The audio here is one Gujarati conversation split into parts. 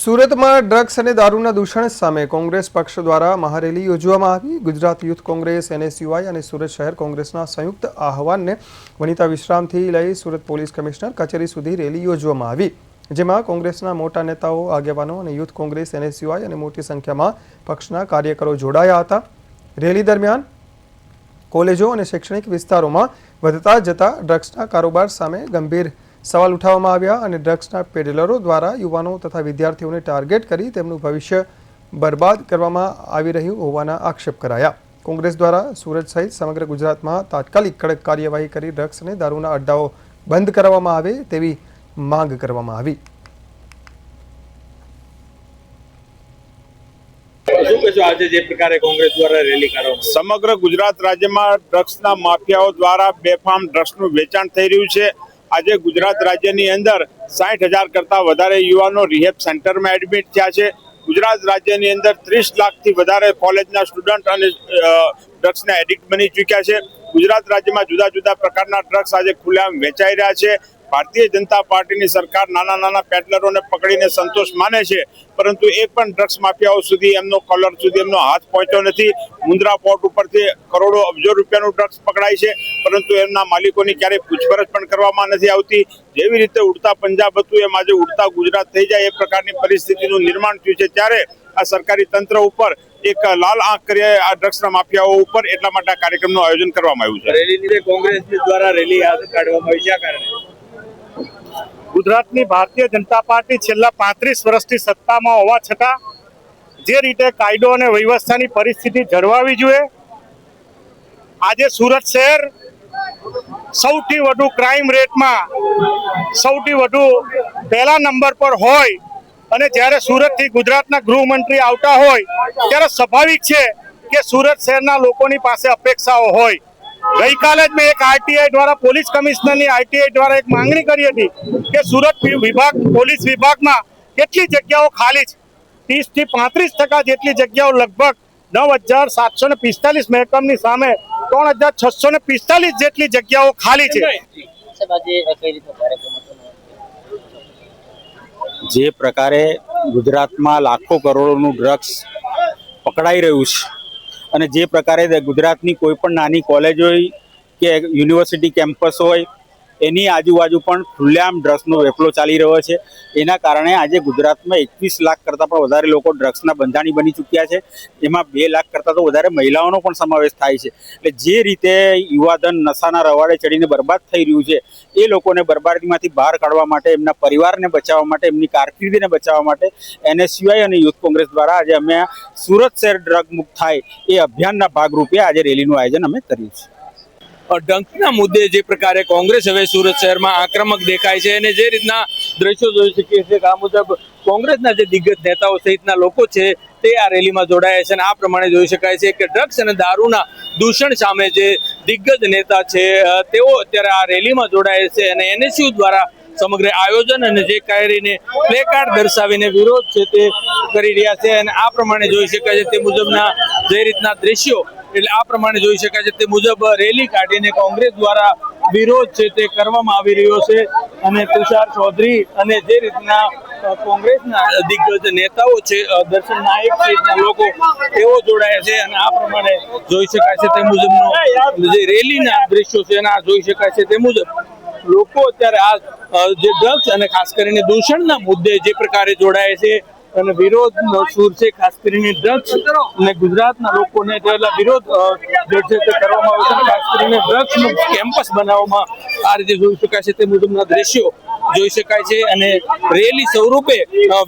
સુરતમાં ડ્રગ્સ અને દારૂના દૂષણ સામે કોંગ્રેસ પક્ષ દ્વારા મહારેલી યોજવામાં આવી. ગુજરાત યુથ કોંગ્રેસ, એનએસયુઆઈ અને સુરત શહેર કોંગ્રેસના સંયુક્ત આહવાનને વનિતા વિશ્રામથી લઈ સુરત પોલીસ કમિશનર કચેરી સુધી રેલી યોજવામાં આવી. જેમાં કોંગ્રેસના મોટા નેતાઓ, આગેવાનો અને યુથ કોંગ્રેસ, એનએસયુઆઈ અને મોટી સંખ્યામાં પક્ષના કાર્યકરો જોડાયા હતા. રેલી દરમિયાન કોલેજો અને શૈક્ષણિક વિસ્તારોમાં વધતા જતા ડ્રગ્સના કારોબાર સામે ગંભીર સવાલ ઉઠાવવામાં આવ્યા અને ડ્રગ્સના પેડલરો દ્વારા યુવાનો તથા વિદ્યાર્થીઓને ટાર્ગેટ કરી તેમનું ભવિષ્ય બરબાદ કરવામાં આવી રહ્યું હોવાના આક્ષેપ કરાયા. કોંગ્રેસ દ્વારા સુરત સહિત સમગ્ર ગુજરાતમાં તાત્કાલિક કડક કાર્યવાહી કરી ડ્રગ્સ અને દારૂના અડ્ડાઓ બંધ કરવામાં આવે તેવી માંગ કરવામાં આવી. શું કહેશો આજે જે પ્રકારે કોંગ્રેસ દ્વારા રેલી કરવામાં સમગ્ર ગુજરાત રાજ્યમાં ડ્રગ્સના માફિયાઓ દ્વારા બેફામ ડ્રગ્સનું વેચાણ થઈ રહ્યું છે. આજે ગુજરાત રાજ્યની અંદર સાઠ હજાર કરતાં વધારે યુવાનો રિહેબ સેન્ટરમાં એડમિટ થયા છે. ગુજરાત રાજ્યની અંદર ત્રીસ લાખથી વધારે કોલેજના સ્ટુડન્ટ અને ડ્રગ્સના એડિક્ટ બની ચૂક્યા છે. ગુજરાત રાજ્યમાં જુદા જુદા પ્રકારના ડ્રગ્સ આજે ખુલ્લામ વેચાઈ રહ્યા છે. ભારતીય જનતા પાર્ટીની સરકાર નાના નાના પેડલરોને પકડીને સંતોષ માને છે, પરંતુ એક પણ ડ્રગ્સ માફિયાઓ સુધી એમનો કલર સુધી એમનો હાથ પહોંચ્યો નથી. મુન્દ્રા પોર્ટ ઉપરથી કરોડો, અબજો રૂપિયાનું ડ્રગ્સ પકડાય છે, પરંતુ એમના માલિકોની ક્યારેય પૂછપરછ પણ કરવામાં નથી આવતી. જેવી રીતે ઉડતા પંજાબ હતું, એમ આજે ઉડતા ગુજરાત થઈ જાય એ પ્રકારની પરિસ્થિતિનું નિર્માણ થયું છે. ત્યારે આ સરકારી તંત્ર ઉપર એક લાલ આંખ કરી આ ડ્રગ્સના માફિયાઓ ઉપર એટલા માટે આ કાર્યક્રમનું આયોજન કરવામાં આવ્યું છે. રેલી કોંગ્રેસ દ્વારા રેલી કાઢવામાં આવી. છે આ કારણે? ગુજરાતની ભારતીય જનતા પાર્ટી છેલ્લા પાંત્રીસ વર્ષથી સત્તામાં હોવા છતાં જે રીતે કાયદો અને વ્યવસ્થાની પરિસ્થિતિ જળવાવી જોઈએ, આજે સુરત શહેર સૌથી વધુ ક્રાઇમ રેટમાં સૌથી વધુ પહેલા નંબર પર હોય અને જ્યારે સુરતથી ગુજરાતના ગૃહમંત્રી આવતા હોય, ત્યારે સ્વાભાવિક છે કે સુરત શહેરના લોકોની પાસે અપેક્ષાઓ હોય. ગઈકાલે જ મેં એક આરટીઆઈ દ્વારા પોલીસ કમિશનરની આરટીઆઈ દ્વારા એક માંગણી કરી હતી કે સુરત વિભાગ પોલીસ વિભાગમાં કેટલી જગ્યાઓ ખાલી છે ત્રીસથી પાંત્રીસ ટકા જેટલી જગ્યાઓ લગભગ નવ હજાર સાતસો ને પિસ્તાલીસ મહેકમની સામે ત્રણ હજાર છસો ને પિસ્તાલીસ જેટલી જગ્યાઓ ખાલી છે? જે પ્રકારે ગુજરાતમાં લાખો કરોડોનું ડ્રગ્સ પકડાઈ રહ્યું છે અને જે પ્રકારે ગુજરાતની કોઈ પણ નાની કોલેજ હોય કે યુનિવર્સિટી કેમ્પસ હોય એની આજુબાજુ પણ ખુલ્લેઆમ ડ્રગ્સનો વેપલો ચાલી રહ્યો છે. એના કારણે આજે ગુજરાતમાં એકવીસ લાખ કરતાં પણ વધારે લોકો ડ્રગ્સના બંધાણી બની ચૂક્યા છે. એમાં બે લાખ કરતાં તો વધારે મહિલાઓનો પણ સમાવેશ થાય છે. એટલે જે રીતે યુવાધન નશાના રવાડે ચડીને બરબાદ થઈ રહ્યું છે, એ લોકોને બરબાદીમાંથી બહાર કાઢવા માટે, એમના પરિવારને બચાવવા માટે, એમની કારકિર્દીને બચાવવા માટે એનએસયુઆઈ અને યુથ કોંગ્રેસ દ્વારા આજે અમે સુરત શહેર ડ્રગ મુક્ત થાય એ અભિયાનના ભાગરૂપે આજે રેલીનું આયોજન અમે કર્યું છે. ડંકના મુદ્દે જે પ્રકારે કોંગ્રેસ હવે સુરત શહેરમાં આક્રમક દેખાય છે અને જે રીતના દ્રશ્યો જોઈ શકીએ છીએ આ મુજબ કોંગ્રેસના જે દિગ્ગજ નેતાઓ સહિતના લોકો છે તે આ રેલીમાં જોડાયા છે અને આ પ્રમાણે જોઈ શકાય છે કે ડ્રગ્સ અને દારૂના દૂષણ સામે જે દિગ્ગજ નેતા છે તેઓ અત્યારે આ રેલીમાં જોડાયા છે અને એનએસયુ દ્વારા સમગ્ર આયોજન અને જે કરીને પ્લે દર્શાવીને વિરોધ છે તે કરી રહ્યા છે અને આ પ્રમાણે જોઈ શકાય છે તે મુજબના જે રીતના દ્રશ્યો એટલે આ પ્રમાણે જોઈ શકાય છે. તે મુજબ રેલી કાઢીને કોંગ્રેસ દ્વારા વિરોધ છે તે કરવામાં આવી રહ્યો છે. અને તુષાર ચૌધરી અને જે રીતના કોંગ્રેસના દિગ્ગજ નેતાઓ છે દર્શન નાયક સહિતના લોકો તેઓ જોડાયા છે અને આ પ્રમાણે જોઈ શકાય છે તે મુજબનો જે રેલીના દ્રશ્યો છે એના જોઈ શકાય છે તે મુજબ લોકો અત્યારે આ જે ડ્રગ્સ અને ખાસ કરીને દૂષણના મુદ્દે જે પ્રકારે જોડાય છે અને વિરોધનો સૂર છે, ખાસ કરીને ડ્રગ્સ અને ગુજરાતના લોકોને થયેલા વિરોધ કરવામાં આવે છે ખાસ કરીને ડ્રગ્સનું કેમ્પસ બનાવવામાં આ રીતે જોઈ શકાય છે તે મુજબના દ્રશ્યો જોઈ શકાય છે અને રેલી સ્વરૂપે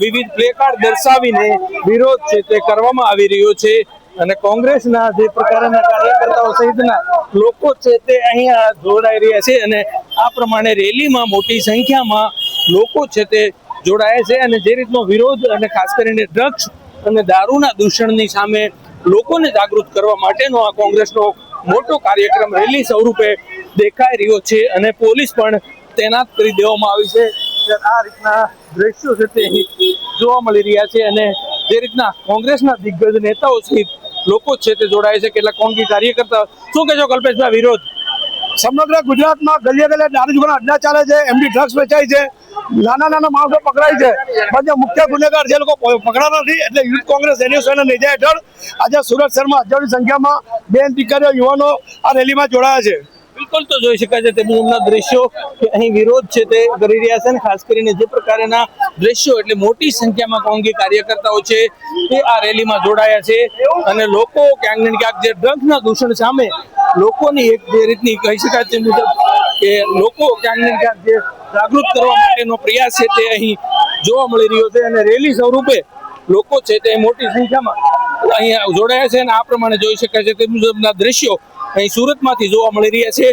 વિવિધ પ્લેકાર્ડ દર્શાવીને વિરોધ છે તે કરવામાં આવી રહ્યો છે અને કોંગ્રેસના જે પ્રકારના કાર્યકર્તાઓ સહિતના લોકો છે તે અહીંયા જોડાઈ રહ્યા છે અને આ પ્રમાણે રેલીમાં મોટી સંખ્યામાં લોકો છે તે જોડાયા છે અને જે રીતનો વિરોધ અને ખાસ કરીને ડ્રગ્સ અને દારૂના દૂષણની સામે લોકોને જાગૃત કરવા માટેનો આ કોંગ્રેસનો મોટો કાર્યક્રમ રેલી સ્વરૂપે દેખાઈ રહ્યો છે અને પોલીસ પણ તૈનાત કરી દેવામાં આવી છે. આ રીતના દ્રશ્યો છે તે જોવા મળી રહ્યા છે અને જે રીતના કોંગ્રેસના દિગ્ગજ નેતાઓ સહિત લોકો છે તે જોડાય છે. કેટલાક કોંગી કાર્યકર્તા શું કહેશો કલ્પેશભાઈ, વિરોધ? સમગ્ર ગુજરાતમાં ગલીએ ગલીએ દારૂ જુગાના અડ્ડા ચાલે છે, એમની ડ્રગ્સ વેચાય છે, નાના નાના માણસો પકડાય છે. પણ જે મુખ્ય ગુનેગાર જે લોકો પકડાતા નથી, એટલે યુથ કોંગ્રેસ એનએસયુના નેજા હેઠળ આજે સુરત શહેરમાં હજારોની સંખ્યામાં બેન દીકરીઓ, યુવાનો આ રેલીમાં જોડાયા છે. બિલકુલ તો જોઈ શકાય છે તે દ્રશ્યો કે અહીં વિરોધ છે તે કરી રહ્યા છે અને ખાસ કરીને જે પ્રકારના દ્રશ્યો એટલે મોટી સંખ્યામાં કોંગી કાર્યકર્તાઓ છે તે આ રેલીમાં જોડાયા છે અને લોકો ક્યાંક ને ક્યાંક જે ડ્રગ્સના દૂષણ સામે લોકોની એક જે રીતની કહી શકાય તે મુજબ કે લોકો ક્યાંક ને ક્યાંક જે જાગૃત કરવા માટેનો પ્રયાસ છે તે અહીં જોવા મળી રહ્યો છે અને રેલી સ્વરૂપે લોકો છે તે મોટી સંખ્યામાં અહીંયા જોડાયા છે અને આ પ્રમાણે જોઈ શકાય છે તે મુજબના દ્રશ્યો અહીં સુરતમાંથી જોવા મળી રહ્યા છે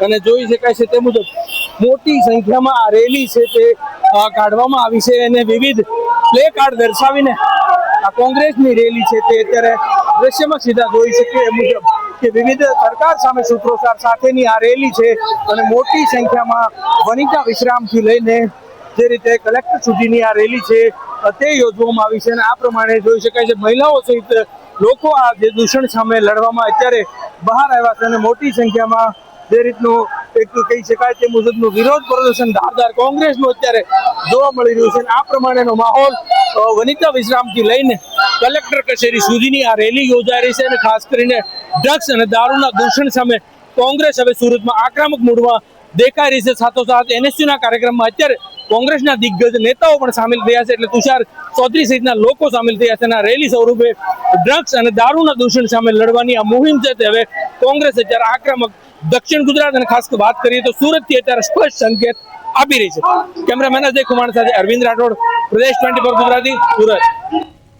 અને જોઈ શકાય છે તે મુજબ મોટી સંખ્યામાં આ રેલી છે તે કાઢવામાં આવી છે અને વિવિધ પ્લે કાર્ડ દર્શાવીને આ કોંગ્રેસની રેલી છે તે અત્યારે દ્રશ્યમાં સીધા જોઈ શકીએ એ મુજબ. કે વિવિધ સરકાર સામે સૂત્રોચ્ચાર સાથેની આ રેલી છે અને મોટી સંખ્યામાં વનિતા વિશ્રામથી લઈને જે રીતે કલેક્ટર સુધીની આ રેલી છે, તે યોજવામાં આવી છે અને આ પ્રમાણે જોઈ શકાય છે મહિલાઓ સહિત લોકો આ જે દૂષણ સામે લડવામાં અત્યારે બહાર આવ્યા છે અને મોટી સંખ્યામાં જે રીતનું એક કહી શકાય તે મુજબનું વિરોધ પ્રદર્શન ધારદાર કોંગ્રેસનું અત્યારે જોવા મળી રહ્યું છે અને આ પ્રમાણેનો માહોલ વનિતા વિશ્રામથી લઈને કલેક્ટર કચેરી સુધીની આ રેલી યોજાઈ રહી છે અને ખાસ કરીને ડ્રગ્સ અને દારૂના દૂષણ સામે કોંગ્રેસ હવે સુરતમાં આક્રમક મૂડમાં દેખાઈ રહી છે. સાથોસાથ એનએસયુના કાર્યક્રમમાં અત્યારે કોંગ્રેસના દિગ્ગજ નેતાઓ પણ સામેલ થયા છે. એટલે તુષાર ચૌધરી સહિતના લોકો સામેલ થયા છે આ રેલી સ્વરૂપે ડ્રગ્સ અને દારૂના દૂષણ સામે લડવાની આ મુહિમ છે તે હવે કોંગ્રેસ અત્યારે આક્રમક દક્ષિણ ગુજરાત અને ખાસ વાત કરીએ તો સુરતથી અત્યારે સ્પષ્ટ સંકેત આપી રહી છે. કેમેરામેન અજય કુમાર સાથે અરવિંદ રાઠોડ, પ્રદેશ ટ્વેન્ટી ગુજરાતી, સુરત.